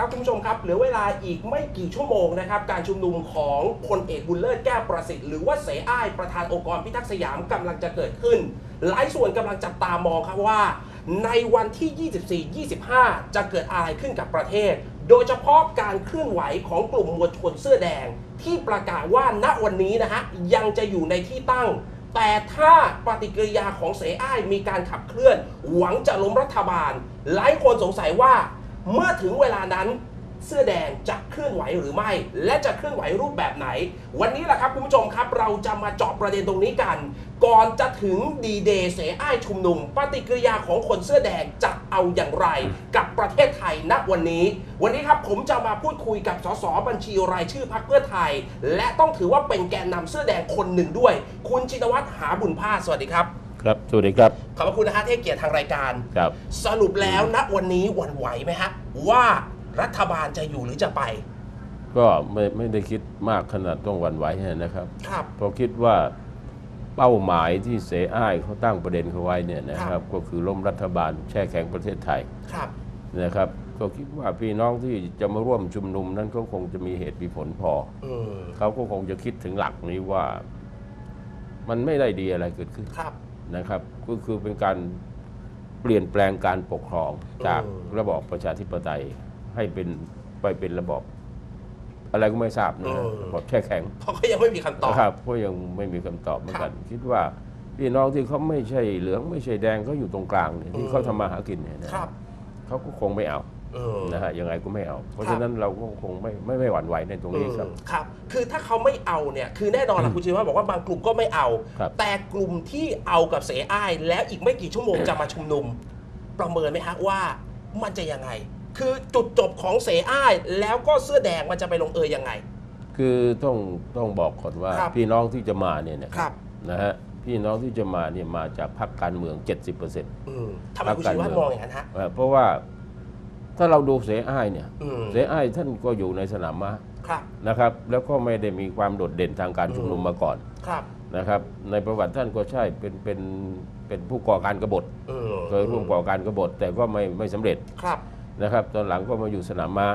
ครับคุณผู้ชมครับเหลือเวลาอีกไม่กี่ชั่วโมงนะครับการชุมนุมของพลเอกบุญเลิศแก้วประสิทธิ์หรือว่าเสอ้ายประธานองค์กรพิทักษ์สยามกำลังจะเกิดขึ้น หลายส่วนกำลังจับตามองครับว่า ในวันที่ 24-25 จะเกิดอะไรขึ้นกับประเทศ โดยเฉพาะการเคลื่อนไหวของกลุ่มมวลชนเสื้อแดง ที่ประกาศว่าณวันนี้นะฮะยังจะอยู่ในที่ตั้งแต่ถ้าปฏิกิริยาของเสอ้ายมีการขับเคลื่อน หวังจะล้มรัฐบาล หลายคนสงสัยว่า เมื่อถึงเวลานั้นเสื้อแดงจะเคลื่อนไหวหรือไม่ และจะเคลื่อนไหวรูปแบบไหน วันนี้แหละครับคุณผู้ชมครับ เราจะมาเจาะประเด็นตรงนี้กัน ก่อนจะถึงดีเดย์เสอ้ายชุมนุม ปฏิกิริยาของคนเสื้อแดงจะเอาอย่างไร กับประเทศไทยณวันนี้ วันนี้ครับผมจะมาพูดคุยกับสสบัญชีรายชื่อพรรคเพื่อไทย และต้องถือว่าเป็นแกนนำเสื้อแดงคนหนึ่งด้วย คุณชินวัตรหาบุญภาสสวัสดีครับ ครับ สวัสดีครับ ขอบพระคุณนะฮะที่ให้เกียรติทางรายการ ครับ สรุปแล้วณวันนี้หวันไหวไหมฮะว่ารัฐบาลจะอยู่หรือจะไป ก็ไม่ไม่ได้คิดมากขนาดต้องหวั่นไหวนะครับครับ เพราะคิดว่าเป้าหมายที่เสอ้ายเขาตั้งประเด็นเขาไว้เนี่ยนะคครัรับ บ ก็คือล้มรัฐบาลแช่แข็งประเทศไทยครับ นะครับ ก็คิดว่าพี่น้องที่จะมาร่วมชุมนุมนั้นก็คงจะมีเหตุมีผลพอ อืมเขาก็คงจะคิดถึงหลักนี้ว่า มันไม่ได้ดีอะไรเกิดขึ้น ครับ นะครับ ก็คือเป็นการเปลี่ยนแปลงการปกครองจากอืมระบอบประชาธิปไตยให้เป็นไปเป็นระบอบอะไรก็ไม่ทราบนะฮะระบอบแช่แข็งเพราะก็ยังไม่มีคำตอบนะครับเพราะยังไม่มีคำตอบเหมือนกัน คิดว่าพี่น้องที่เขาไม่ใช่เหลืองไม่ใช่แดงเขาอยู่ตรงกลางเนี่ยที่เขาทำมาหากินเนี่ยนะครับเขาก็คงไม่เอาอืม นะฮะยังไงก็ไม่เอา เพราะครับฉะนั้นเราก็คงไม่ไม่ไม่หวั่นไหวในตรงนี้ครับอืมครับ คือถ้าเขาไม่เอาเนี่ยคือแน่นอนละคุณชินวัตรบอกว่าบางกลุ่มก็ไม่เอา ครับแต่กลุ่มที่เอากับเสอ้ายแล้วอีกไม่กี่ชั่วโมงจะมาชุมนุม ประเมินไหมฮะว่ามันจะยังไง คือจุดจบของเสอ้ายแล้วก็เสื้อแดงมันจะไปลงเอยยังไง คือต้องต้องบอกก่อนว่า ครับ พี่น้องที่จะมาเนี่ยนะครับนะฮะพี่น้องที่จะมาเนี่ยมาจากพรรคการเมือง 70%เอืมทำไมคุณชินวัตรมองอย่างนั้นฮะเพราะว่า ถ้าเราดูเสอ้ายเนี่ยอืมเสอ้ายท่านก็อยู่ในสนามม้าครับ นะครับ แล้วก็ไม่ได้มีความโดดเด่นทางการชุมนุมมาก่อนครับนะครับ ในประวัติท่านก็ใช่เป็นเป็นเป็นผู้ก่อการกบฏอืมเคยร่วมก่อการกบฏแต่ก็ไม่ไม่สำเร็จครับ นะครับ ตอนหลังก็มาอยู่สนามม้า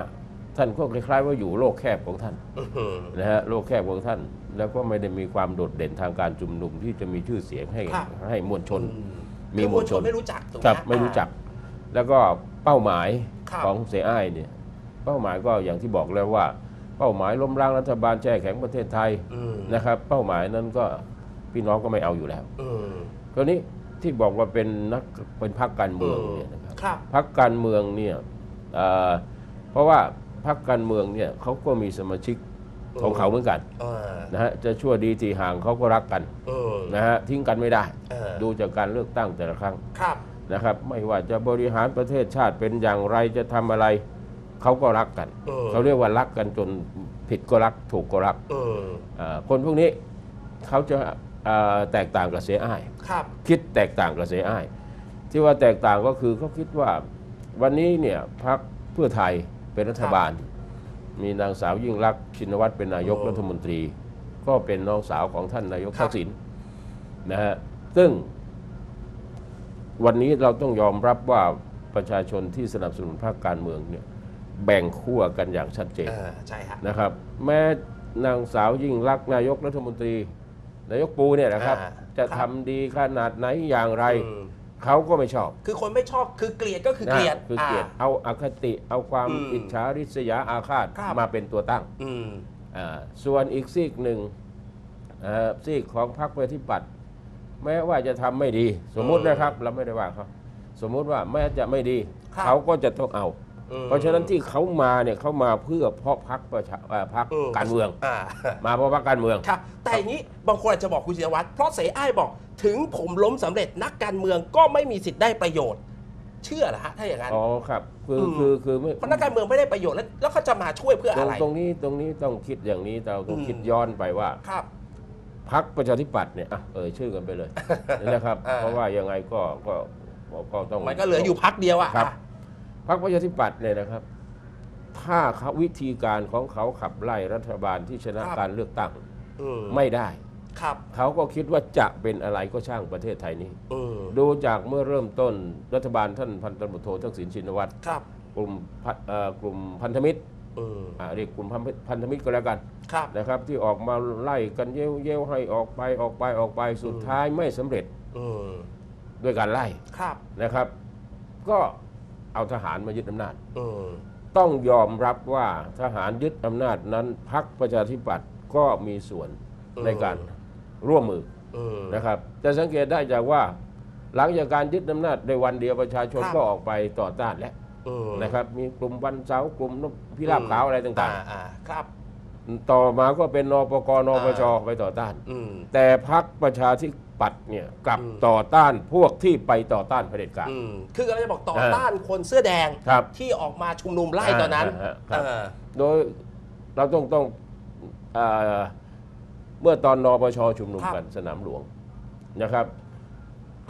ท่านก็คล้ายๆว่าอยู่โลกแคบของท่าน อื้อหือ นะฮะโลกแคบของท่าน แล้วก็ไม่ได้มีความโดดเด่นทางการชุมนุมที่จะมีชื่อเสียงให้ครับ ให้มวลชน อืมีคือมมววลลชชนนไม่รู้จักถูกไหมครับฮะไม่รู้จัก แล้วก็เป้าหมายครับ ของเสียอ้ายเนี่ยเป้าหมายก็อย่างที่บอกแล้วว่า เป้าหมายล้มล้างรัฐบาลแช่แข็งประเทศไทยอืมนะครับ เป้าหมายนั้นก็พี่น้องก็ไม่เอาอยู่แล้วอืมคราวนี้ที่บอกว่าเป็นนักเป็นพรรคการเมืองอืมเนี่ยนะครับครับพรรคการเมืองเนี่ยเอ่อเพราะว่าพรรคการเมืองเนี่ยเขาก็มีสมาชิกของเขาเหมือนกันเออนะฮะจะชั่วดีทีห่างเขาก็รักกันเออนะฮะทิ้งกันไม่ได้เออดูจากการเลือกตั้งแต่ละครั้งครับ นะครับ ไม่ว่าจะบริหารประเทศชาติเป็นอย่างไรจะทำอะไร เขาก็รักกันเออเขาเรียกว่ารักกันจนผิดก็รักถูกก็รักเออเอ่อคนพวกนี้เขาจะเอ่อแตกต่างกับเสียอ้าย ครับ คิดแตกต่างกับเสียอ้าย ที่ว่าแตกต่างก็คือเขาคิดว่าวันนี้เนี่ยพรรคเพื่อไทยเป็นรัฐบาล มีนางสาวยิ่งรักษณ์ชินวัตรเป็นนายกโอ้รัฐมนตรี ก็เป็นน้องสาวของท่านนายกครัทับกษิณนะฮะซึ่ง วันนี้เราต้องยอมรับว่าประชาชนที่สนับสนุนพรรคการเมืองเนี่ยแบ่งขั้วกันอย่างชัดเจนเออใช่ฮะ นะครับ แม้นางสาวยิ่งรักษณ์นายกรัฐมนตรี นายกปูเนี่ยนะครับ อ่าจะครัทำบดีขนาดไหนอย่างไร อืมเขาก็ไม่ชอบคือคนไม่ชอบคือเกลียดก็คือเกลียดนะคือเกลียดา เอาอาคติเอาความอืมอิจฉาริษยาอาฆาตครับ มาเป็นตัวตั้ง อืม อ่าส่วนอีกซีกหนึ่งเอ่อซีกของพรรคประชาธิปัตย์ แม้ว่าจะทำไม่ดี สมมุตินะครับเราไม่ได้ว่าเขาสมมุติว่าแม้จะไม่ดีครับเขาก็จะต้องเอาอืมเพราะฉะนั้นที่เขามาเนี่ยเขามาเพื่อเพราะพรรคประชาเอ่อพรรคอืมการเมืองอ่ามาเพราะพรรคการเมืองครับแต่อย่างนี้บางคนอาจจะบอกคุณศิรวัตรเพราะเสอ้ายบอกถึงผมล้มสำเร็จนักการเมืองก็ไม่มีสิทธิ์ได้ประโยชน์ เชื่อเหรอฮะถ้าอย่างนั้นอ๋อครับคืออมคือคือไม่เพราะนักการเมืองไม่ได้ประโยชน์แล้วแล้วเขาจะมาช่วยเพื่อตรอะงไร ตรงนี้ตรงนี้ต้องคิดอย่างนี้เราต้องอืมคิดย้อนไปว่าครับ พักประชาธิปัตย์เนี่ยอะเอ่ยชื่อกันไปเลย นะครับ อ่า เพราะว่ายังไงก็ก็ก็ก็ต้อง มันก็เหลืออยู่พักเดียวอะครับอะพักประชาธิปัตย์เนี่ยนะครับ ถ้าเขาวิธีการของเขาขับไล่รัฐบาลที่ชนะการเลือกตั้งอืมไม่ได้ ครับเขาก็คิดว่าจะเป็นอะไรก็ช่างประเทศไทยนี้อืมดูจากเมื่อเริ่มต้นรัฐบาลท่านพันตำรวจโททักษิณชินวัตรครับ กลุ่มพันเอ่อกลุ่มพันธมิตร อืมอ่าเรียกกลุ่มพันพันธมิตรก็แล้วกันครับนะครับ ที่ออกมาไล่กันเย้ยวเย้ยวให้ออกไปออกไปออกไปสุดท้ายไม่สำเร็จอืมด้วยการไล่ครับนะครับ ก็เอาทหารมายึดอำนาจอืมต้องยอมรับว่าทหารยึดอำนาจนั้นพรรคประชาธิปัตย์ก็มีส่วนในการร่วมมืออืมนะครับจะสังเกตได้จากว่า หลังจากการยึดอำนาจในวันเดียวประชาชนครับก็ออกไปต่อต้านแล้ว อืมนะครับมีกลุ่มวันเสาร์กลุ่มนกพิราบขาวอะไรต่างอ่อ่ครับ ๆ ต่อมาก็เป็นนปกนปชไปต่อต้าน อืม แต่พรรคประชาธิปัตย์เนี่ยกลับอืม ต่อต้านพวกที่ไปต่อต้านเผด็จการ อืมคือกำลังจะบอกต่อเออต้านคนเสื้อแดงครับที่ออกมาชุมนุมไล่ตอนนั้นอ่าอ่าครับ เออโดยเราต้องต้องเอ่อเมื่อตอนนปชชุมนุมครับกันสนามหลวงนะครับ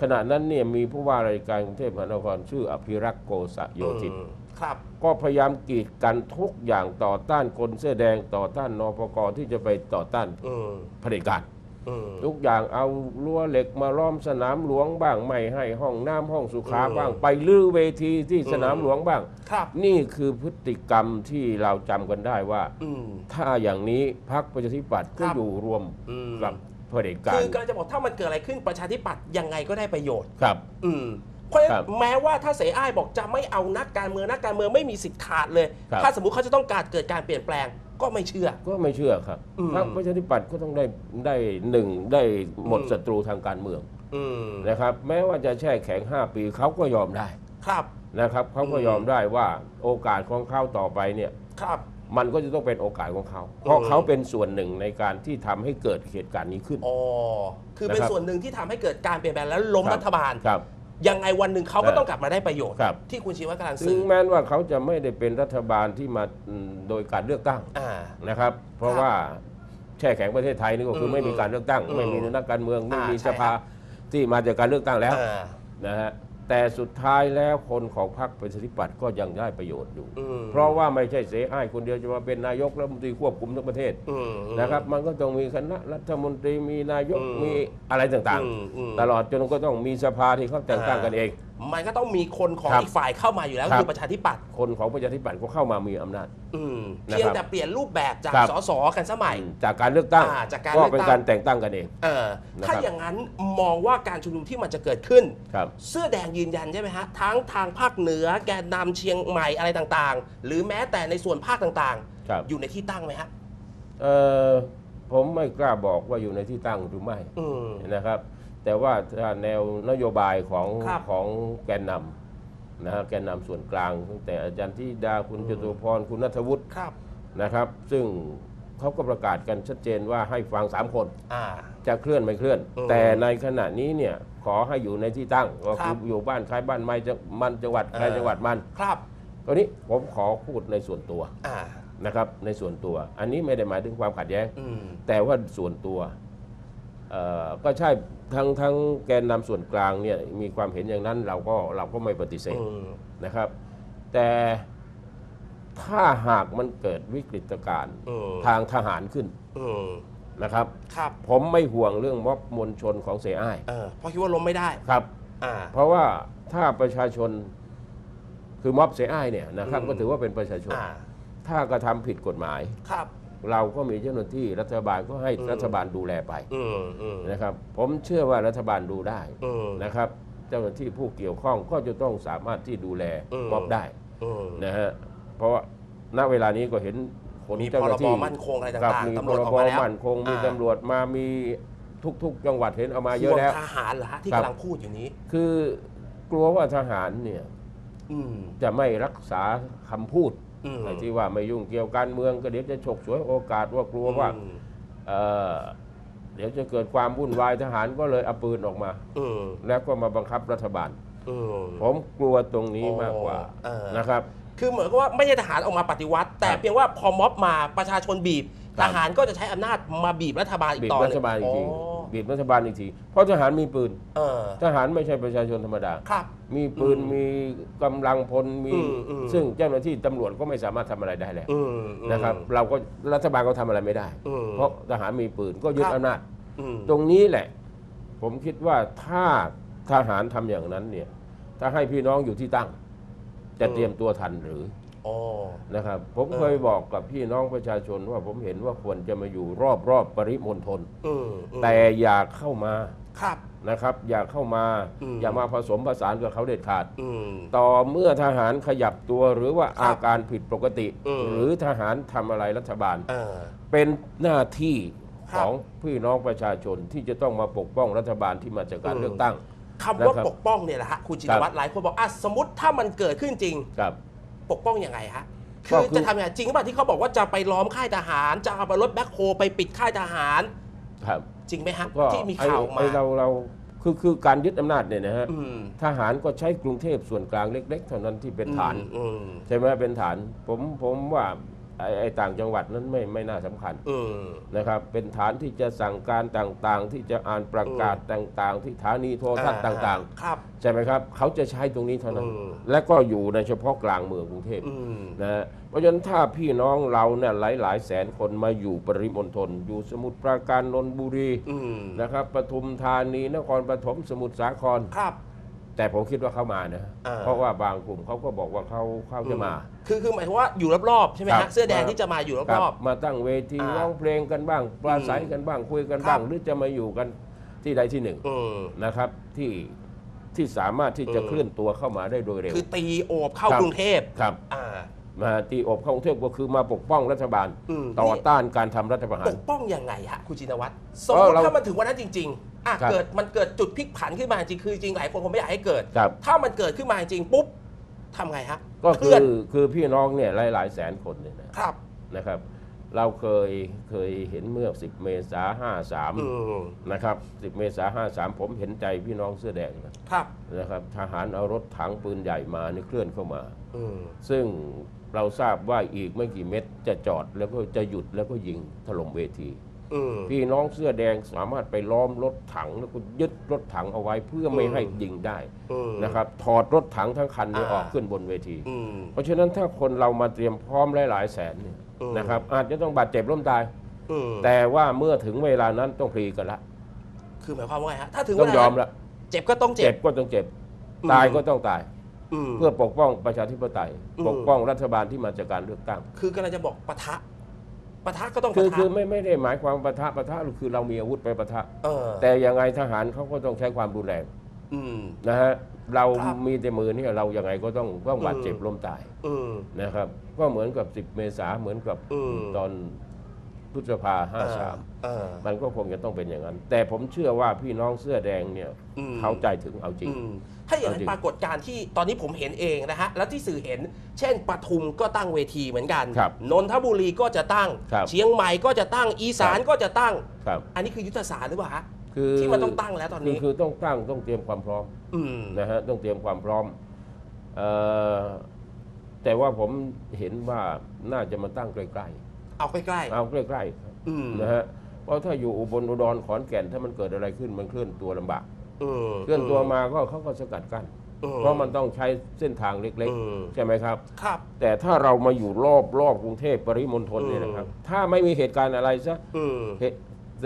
ขณะนั้นเนี่ยมีผู้ว่าราชการกรุงเทพมหานครชื่ออภิรักษ์โกษโยธินอืมครับ ก็พยายามกีดกันทุกอย่างต่อต้านคนเสื้อแดงต่อต้านนปกที่จะไปต่อต้านอืมเผด็จการ อืม ทุกอย่างเอารั้วเหล็กมาล้อมสนามหลวงบ้างไม่ให้ห้องน้ำห้องสุขาอืมบ้าง ไปลื้อเวทีที่อืมสนามหลวงบ้าง ครับ นี่คือพฤติกรรมที่เราจำกันได้ว่า อืม ถ้าอย่างนี้พรรคประชาธิปัตย์ก็ครับ อยู่รวมอืม กับ เผด็จการคือกำลังจะบอกถ้ามันเกิดอะไรขึ้นประชาธิปัตย์ยังไงก็ได้ประโยชน์ ครับ อืมเพราะฉะนั้ครันบแม้ว่าถ้าเสอ้ายบอกจะไม่เอานักการเมืองนักการเมืองไม่มีสิทธิ์ขาดเลย ครับ ถ้าสมมุติเขาจะต้องการเกิดการเปลี่ยนแปลงก็ไม่เชื่อ ก็ไม่เชื่อครับอืม พรรคประชาธิปัตย์ก็ต้องได้ได้หนึ่งได้หมดอืมศัตรูทางการเมืองอืมนะครับ แม้ว่าจะแช่แข็ง 5 ปีเขาก็ยอมได้ครับ นะครับเขาก็อืมยอมได้ว่าโอกาสของเขาต่อไปเนี่ย ครับ มันก็จะต้องเป็นโอกาสของเขา เพราะอืมเขาเป็นส่วนหนึ่งในการที่ทำให้เกิดเหตุการณ์นี้ขึ้น อ๋อ คือเป็นนะครับส่วนหนึ่งที่ทำให้เกิดการเปลี่ยนแปลงแล้วล้มครับรัฐบาลครับยังไงวันหนึ่งเขาก็เออต้องกลับมาได้ประโยชน์ครับที่คุณชีวะกำลังถึสื่งอแม้ว่าเขาจะไม่ได้เป็นรัฐบาลที่มาอืมโดยการเลือกตั้งอ่านะครับ เพราะครับว่าแช่แข็งประเทศไทยนี่ก็คือมไม่มีการเลือกตั้งอืมไม่มีนักการเมืองไม่อ่ามีใช่สภาที่มาจากการเลือกตั้งแล้วอ่านะฮะ แต่สุดท้ายแล้วคนของพรรคประชาธิปัตย์ก็ยังได้ประโยชน์อยู่ อืมเพราะว่าไม่ใช่เสอ้ายคนเดียวจะมาเป็นนายกรัฐมนตรีควบคุมทั้งประเทศอืม นะครับ มันก็ต้องมีคณะรัฐมนตรีมีนายกอืมมีอะไรต่างอืมอืมๆ ตลอดจนก็ต้องมีสภาที่เขาแต่งตั้งกันเอง มันก็ต้องมีคนของครับอีกฝ่ายเข้ามาอยู่แล้วครับ คือประชาธิปัตย์คนของประชาธิปัตย์ก็เข้ามามีอำนาจ อืมนะครับเพียงแต่เปลี่ยนรูปแบบจากครับ สสกันสมัย จากการเลือกตั้งอ่าจากการก็เลือกตั้ง เป็นการแต่งตั้งกันเอง เออนะครับ ถ้าอย่างนั้นมองว่าการชุมนุมที่มันจะเกิดขึ้น ครับ เสื้อแดงยืนยันใช่ไหมฮะทั้งทางภาคเหนือแกนนำเชียงใหม่อะไรต่างๆ หรือแม้แต่ในส่วนภาคต่างครับ ๆ อยู่ในที่ตั้งไหมฮะเอ่อผมไม่กล้าบอกว่าอยู่ในที่ตั้งหรือไม่อืมนะครับ แต่ว่าถ้าแนวนโยบายของครับ ของแกนนำนะฮะแกนนำส่วนกลางตั้งแต่อาจารย์ธิดาคุณอืมจตุพรคุณนัทวุฒิครับ นะครับ ซึ่งเขาก็ประกาศกันชัดเจนว่าให้ฟังสามคน อ่า จะเคลื่อนไม่เคลื่อนอืมแต่ในขณะนี้เนี่ยขอให้อยู่ในที่ตั้งก็ครัคือบอยู่บ้านใครบ้านไม่จะมันจังหวัดใครเออ จังหวัดมันครับ ตอนนี้ผมขอพูดในส่วนตัวอ่า นะครับ ในส่วนตัว อันนี้ไม่ได้หมายถึงความขัดแย้ง อืม แต่ว่าส่วนตัวเอ่อก็ใช่ ทั้งทั้งแกนนำส่วนกลางเนี่ยมีความเห็นอย่างนั้นเราก็เราก็ไม่ปฏิเสธอืมนะครับ แต่ถ้าหากมันเกิดวิกฤตการณ์อืมทางทหารขึ้นอืมนะครับครับ ผมไม่ห่วงเรื่องม็อบมวลชนของเสียอ้ายเออเพราะคิดว่าล้มไม่ได้ครับอ่าเพราะว่าถ้าประชาชนคือม็อบเสียอ้ายเนี่ยนะครับอืมก็ถือว่าเป็นประชาชนอ่าถ้ากระทำผิดกฎหมายครับ เราก็มีเจ้าหน้าที่รัฐบาลก็ให้อืมรัฐบาลดูแลไปอืมอืมนะครับ ผมเชื่อว่ารัฐบาลดูได้อืม นะครับ เจ้าหน้าที่ผู้เกี่ยวข้องก็จะต้องสามารถที่ดูแลอืม ม็อบได้อืมนะฮะเพราะว่าณเวลานี้ก็เห็นผลมีเจ้าพหรน้าบที่มั่นคงอะไรครับต่างมีๆตำพรวจรออบกมาแล้วมั่นคงมีอ่าตำรวจมามีทุกๆ จังหวัดเห็นเอามาเยอะห่วงแล้วทหารเหรอฮะที่ครับ กำลังพูดอยู่นี้ คือกลัวว่าทหารเนี่ย อืม จะไม่รักษาคำพูดอืม ไอ้ที่ว่าไม่ยุ่งเกี่ยวการเมืองก็เดี๋ยวจะฉกฉวยโอกาสว่ากลัวว่าอืมเอ่อเดี๋ยวจะเกิดความวุ่นวายทหารก็เลยเอาปืนออกมาอืมแล้วก็มาบังคับรัฐบาลอืมผมกลัวตรงนี้มากกว่าเออนะครับ คือเหมือนกับว่าไม่ใช่ทหารออกมาปฏิวัติ แต่ครับเพียงว่าพอม็อบมาประชาชนบีบครับทหารก็จะใช้อำนาจมาบีบรัฐบาลอีกบีบต่อหรันึ่ฐง บาลอีกทีอ๋อบีบรัฐบาลอีกทีเพราะทหารมีปืน เออ ทหารไม่ใช่ประชาชนธรรมดา ครับ มีปืนอืมมีกำลังพลมีอืมอืม ซึ่งเจ้าหน้าที่ตำรวจก็ไม่สามารถทำอะไรได้แล้วอืมอืม นะครับเราก็รัฐบาลก็ทำอะไรไม่ได้ อืมเพราะทหารมีปืนก็ยึดครับ อำนาจ อืมตรงนี้แหละ ผมคิดว่าถ้าทหารทำอย่างนั้นเนี่ย ถ้าให้พี่น้องอยู่ที่ตั้ง จะอืมเตรียมตัวทันหรืออ๋อ นะครับ ผมเออเคยบอกกับพี่น้องประชาชนว่าผมเห็นว่าควรจะมาอยู่รอบรอบๆปริมณฑลอืมอืมแต่อย่าเข้ามาครับนะครับ อย่าเข้ามาอืมอย่ามาผสมผสานกับเขาเด็ดขาดอืมต่อเมื่อทหารขยับตัวหรือว่าครับอาการผิดปกติอืมหรือทหารทำอะไรรัฐบาลเออเป็นหน้าที่ครัขบองพี่น้องประชาชนที่จะต้องมาปกป้องรัฐบาลที่มาจากการอืมเลือกตั้งคำว่านะครับปกป้องเนี่ยแหละฮะคุณจินครับวัตรหลายคนบอกอะสมมติถ้ามันเกิดขึ้นจริงครับ ปกป้องยังไงฮะก็คือคือจะทำยังไงจริงหรือเปล่าที่เขาบอกว่าจะไปล้อมค่ายทหาร จะเอาไปรถแบ็คโฮไปปิดค่ายทหาร ครับ จริงไหมฮะก็ที่มีไอ้ข่าวออกมาไอ้เราเราคือคือการยึดอำนาจเนี่ยนะฮะอืมทหารก็ใช้กรุงเทพส่วนกลางเล็ก ๆ เท่านั้นที่เป็นฐานอืมใช่ไหมเป็นฐาน ผมผมว่า ไอ้ไอ้ต่างจังหวัดนั้นไม่ไม่น่าสำคัญอืมนะครับ เป็นฐานที่จะสั่งการต่างๆ ที่จะอ่านประกาศต่างๆ ที่ฐานีโทรทัศน์ต่างๆ ครับๆใช่ไหมครับ เขาจะใช้ตรงนี้เท่านั้นอืมและก็อยู่ในเฉพาะกลางเมืองกรุงเทพ อืม นะฮะเพราะฉะนั้นถ้าพี่น้องเราเนี่ยหลายหลายๆแสนคนมาอยู่ปริมณฑลอยู่สมุทรปราการนนทบุรีอืมนะครับปทุมธานีนครปฐมสมุทรสาคร ครับ แต่ผมคิดว่าเขามานะ อ่า เพราะว่าบางกลุ่มเขาก็บอกว่าเขาเขาจะมาคือคือหมายถึงว่าอยู่รอบๆใช่ไหมครัฮะบเสื้อแดงที่จะมาอยู่ครัรอบ มาตั้งเวทีอ่าร้องเพลงกันบ้าง ปราศัยกันบ้างคุยกันครับบ้างหรือจะมาอยู่กันที่ใดที่หนึ่งๆอืม นะครับที่ที่สามารถที่จะอืมเคลื่อนตัวเข้ามาได้โดยเร็ว คือตีโอบเข้าครับ กรุงเทพครับ อ่า มาตีอบเข้ากรุงเทพก็คือมาปกป้องรัฐบาล อืม ต่อต้านการทำรัฐประหาปร กป้องยังไงฮะคุณจินวัตรสมมติเราถ้ามันถึงวันนั้นจริงๆอะครับเกิดมันเกิดจุดพลิกผันขึ้นมาจริงคือจริงหลายคนคงไม่อยากให้เกิด ครับ ถ้ามันเกิดขึ้นมาจริงปุ๊บทำไงฮะก็เคคืลื่ออนคือพี่น้องเนี่ยหลายหลายๆแสนคนเนี่ยนะครับนะครับ เราเคยเคยเห็นเมื่อ 10 เมษาห้าสามอืมนะครับ 10 เมษาห้าสามผมเห็นใจพี่น้องเสื้อแดงนะครับนะครับ ทหารเอารถถังปืนใหญ่มานี่เคลื่อนเข้ามาอืมซึ่งเราทราบว่าอีกไม่กี่เม็ดจะจอดแล้วก็จะหยุดแล้วก็ยิงถล่มเวทีอืมพี่น้องเสื้อแดงสามารถไปล้อมรถถังแล้วก็ยึดรถถังเอาไว้เพื่อไม่อืมให้ยิงได้อืมนะครับ ถอดรถถังทั้งคันนี้อ่าออกขึ้นบนเวทีอืมเพราะฉะนั้นถ้าคนเรามาเตรียมพร้อมหลายๆแสนเนี่ย อืมนะครับอาจจะต้องบาดเจ็บล้มตายอืมแต่ว่าเมื่อถึงเวลานั้นต้องพลีกันละคือหมายความว่าไงฮะถ้าถึงต้องเวยลาอนั้มนละเจ็บก็ต้องเจ็เจ็บบ ก็ต้องเจ็บ อืม ตายก็ต้องตายอืมเพื่อปกป้องประชาธิปไตย อืม ปกป้องรัฐบาลที่มาจากการเลือกตั้ง คือกำลังจะบอกปะทะปะทะก็ต้องคือปะทะคือไม่ไม่ได้หมายความปะทะปะทะคือเรามีอาวุธไปปะทะ เออแต่ยังไงทหารเขาก็ต้องใช้ความรุนแรง อืม นะฮะเราครับมีแต่มือเนี่ยเรายังไงก็ต้องต้องบาดเจ็บอืม ล้มตายอืม นะครับ ก็เหมือนกับ 10 เมษาเหมือนกับอืม ตอนพฤษภาห้าสามเออมันก็คงจะต้องเป็นอย่างนั้น แต่ผมเชื่อว่าพี่น้องเสื้อแดงเนี่ยอืม เขาใจถึงเอาจริง อืมถ้าอย่างนั้นเอาจริงปรากฏการณ์ที่ตอนนี้ผมเห็นเองนะฮะ แล้วที่สื่อเห็น เช่นปทุมก็ตั้งเวทีเหมือนกัน ครับนนทบุรีก็จะตั้ง ครับเชียงใหม่ก็จะตั้ง อีสานครับ ก็จะตั้ง ครับ อันนี้คือยุทธศาสตร์หรือเปล่าฮะ คือที่มันต้องตั้งแล้วตอนนี้คือคือต้องตั้งต้องเตรียมความพร้อมอืมนะฮะต้องเตรียมความพร้อมเอ่อแต่ว่าผมเห็นว่าน่าจะมาตั้งใกล้เอาใกล้ๆเอาใกล้ๆครับๆอืมนะฮะเพราะถ้าอยู่อุบลอุดรขอนแก่นถ้ามันเกิดอะไรขึ้นมันเคลื่อนตัวลำบากอืมเคลื่อนตัวมาก็เขาก็สกัดกั้นอืเพราะมันต้องใช้เส้นทางเล็กอืมๆใช่ไหมครับ ครับ แต่ถ้าเรามาอยู่รอบรอบกรุงเทพปริมณฑลเนี่ยอืมนะครับ ถ้าไม่มีเหตุการณ์อะไรซะอืมเหตุเส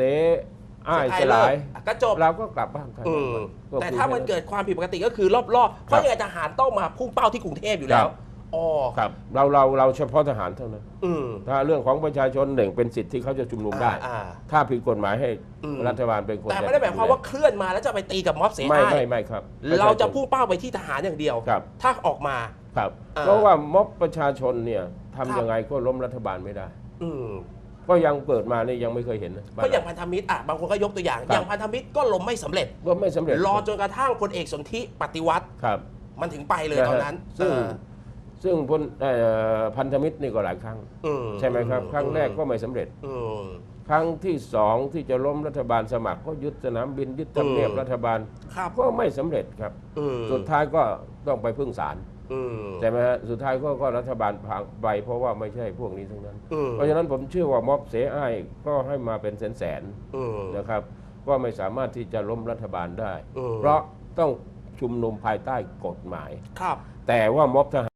อ้ายไอ้สลาย เลิกก็จบเราก็กลับบ้านกันอืมก็แต่คือถ้ามันแค่เกิดความผิดปกติก็คือรอบๆเพราะยังไงทหารต้องมาพุ่งเป้าที่กรุงเทพอยู่แล้วครับ อ๋อครับเราเราเราเฉพาะทหารเท่านั้น อืมถ้าเรื่องของประชาชนหนึ่งเป็นสิทธิ์ที่เขาจะชุมนุมได้ อ่า ถ้าผิดกฎหมายให้อืม รัฐบาลเป็นคนแต่ไม่ได้หมายความว่าเคลื่อนมาแล้วจะไปตีกับม็อบเสไม่อ้ายไม่ไม่ครับเราจะปชชนพุ่งเป้าไปที่ทหารอย่างเดียว ครับถ้าออกมา ครับ อ่าเพราะว่าม็อบประชาชนเนี่ยครับ ทำยังไงก็ล้มรัฐบาลไม่ได้ อืม ก็ยังเปิดมาเนี่ยยังไม่เคยเห็นนะบ้นก็อย่างเรพันธมิตรอะบางคนก็ยกตัวอย่าง ครับ อย่างพันธมิตรก็ล้มไม่สำเร็จ ก็ไม่สำเร็จรอจนกระทั่งพลเอกสนธิปฏิวัติครับมันถึงไปเลยตอนนั้นะฮะซึ่งเออซึ่งพลเอ่อพันธมิตรนี่ก็หลายครั้ง อืใช่ไหมครับ ครั้งแรกก็ไม่สำเร็จ อืม ครั้งที่สองที่จะล้มรัฐบาลสมัคร ก็ยึดสนามบินยึดทำเนียบอืม รัฐบาล ครับก็ไม่สำเร็จครับ อืม สุดท้ายก็ต้องไปพึ่งศาล อืมใช่ไหมฮะสุดท้ายก็ก็รัฐบาลพังไปเพราะว่าไม่ใช่พวกนี้ทั้งนั้น อืมเพราะฉะนั้นผมเชื่อว่าม็อบเสอ้ายก็ให้มาเป็นแสนอืม ๆนะครับ ก็ไม่สามารถที่จะล้มรัฐบาลได้อืมเพราะต้องชุมนุมภายใต้กฎหมาย ครับ แต่ว่าม็อบทหาร